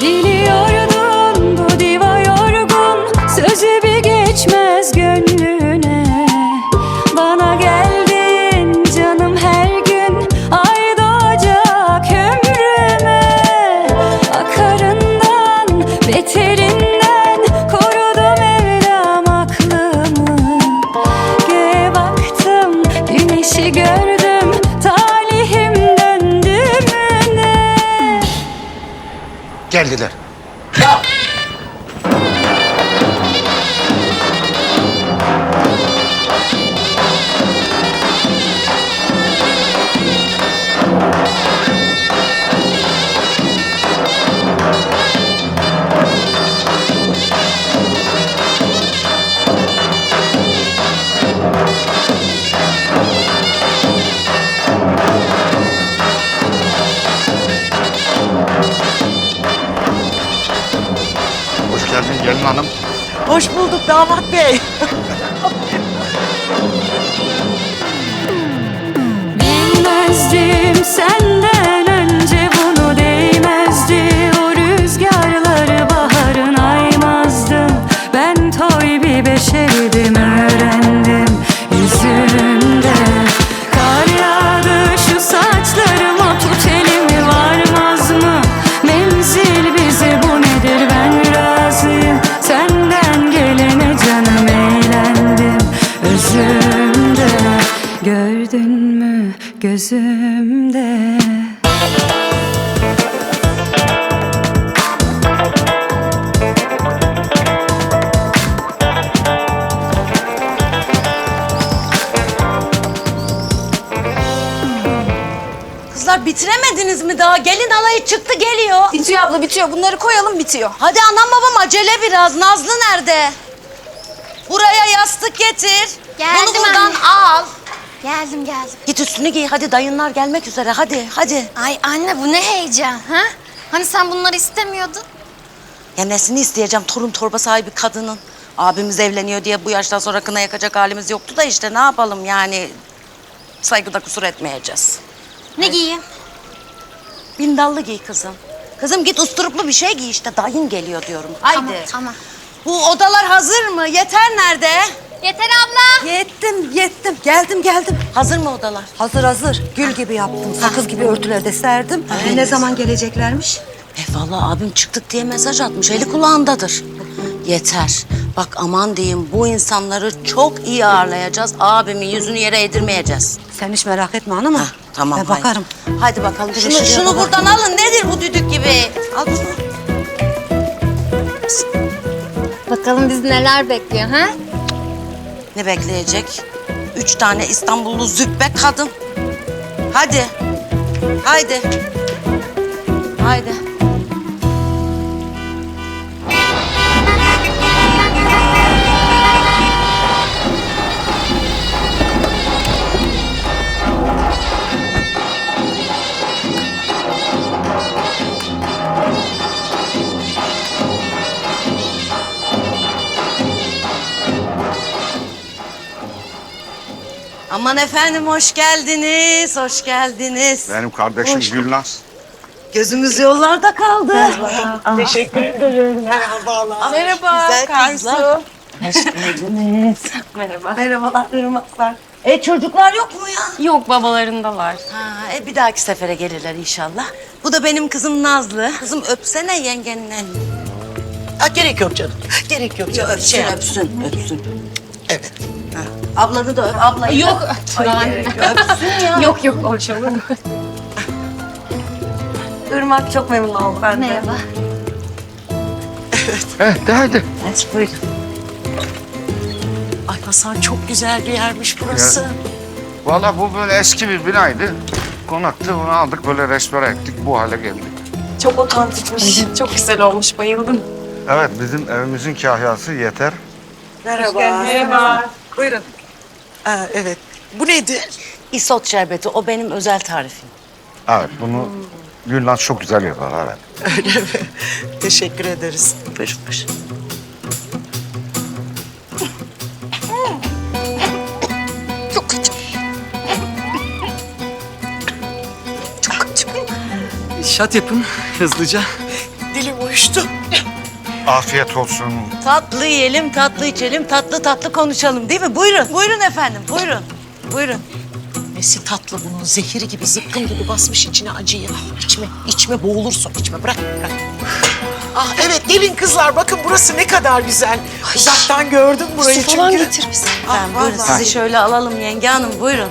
Biliyordun Damat bey. Bilmezdim senden Gördün mü gözümde Kızlar bitiremediniz mi daha? Gelin alayı çıktı geliyor. Bitiyor abla bitiyor. Bunları koyalım bitiyor. Hadi anam babam acele biraz. Nazlı nerede? Buraya yastık getir. Geldim Bunu buradan anne. al. Geldim geldim. Git üstünü giy. Hadi dayınlar gelmek üzere. Hadi hadi. Ay anne bu ne heyecan ha? Hani sen bunları istemiyordun? Ya nesini isteyeceğim torun torba sahibi kadının. Abimiz evleniyor diye bu yaştan sonra kına yakacak halimiz yoktu da işte ne yapalım yani. Saygıda kusur etmeyeceğiz. Ne giyeyim? Bindallı giy kızım. Kızım git usturuplu bir şey giy işte dayın geliyor diyorum. Haydi. Tamam tamam. Bu odalar hazır mı? Yeter nerede? Yeter abla. Yettim, yettim. Geldim, geldim. Hazır mı odalar? Hazır hazır. Gül gibi yaptım. Sakız gibi örtüler de serdim. Evet. Ne zaman geleceklermiş? E vallahi abim çıktık diye mesaj atmış. Eli kulağındadır. Yeter. Bak aman diyeyim bu insanları çok iyi ağırlayacağız. Abimin yüzünü yere eğdirmeyeceğiz. Sen hiç merak etme hanım. Hah, tamam. Ben haydi. bakarım. Hadi bakalım. Şunu, şunu bakalım. buradan alın. Nedir bu düdük gibi? Al bunu. Bakalım bizi neler bekliyor ha? Ne bekleyecek? Üç tane İstanbullu züppe kadın. Hadi. Haydi. Haydi. Aman efendim hoş geldiniz, hoş geldiniz. Benim kardeşim Gülnaz. Gözümüz yollarda kaldı. Merhaba, Güzel kızlar. Merhabalar, ırmaklar. E çocuklar yok mu ya? Yok babalarındalar Ha, e, bir dahaki sefere gelirler inşallah. Bu da benim kızım Nazlı. Kızım öpsene yengenin elini. Ha, gerek yok canım. Gerek yok canım. Öpsün, Şey öpsün, öpsün. Evet. Ablanı da öp, ablayı Yok da öpsün ya. Yok yok o şey olur mu? Irmak çok memnun oldum ben de. Merhaba. Eh de hadi. Evet, buyurun. Ay Hasan çok güzel bir yermiş burası. Vallahi bu böyle eski bir binaydı. Konaktı onu aldık böyle restore ettik bu hale geldik. Çok otantikmiş. Çok güzel olmuş. Bayıldım. Evet bizim evimizin kahyası yeter. Merhaba. Merhaba. Buyurun. Aa, evet. Bu nedir? İsot şerbeti, o benim özel tarifim. Evet bunu Gülnaz çok güzel yapar evet. Öyle mi? Teşekkür ederiz. Buyurun buyurun. Çok kötü. Çok kötü. Şat yapın hızlıca. Dilim uyuştu. Afiyet olsun. Tatlı yiyelim, tatlı içelim, tatlı tatlı konuşalım değil mi? Buyurun, buyurun efendim, buyurun. Buyurun. Nesi tatlı bunun zehiri gibi zıkkım gibi basmış içine acıyı. İçme, içme boğulursun. içme bırak, bırak. Ah evet gelin kızlar bakın burası ne kadar güzel. Uzaktan gördüm burayı Su falan çünkü. getir bize. Ah, Efendim, buyurun vallahi. sizi şöyle alalım yenge hanım, buyurun.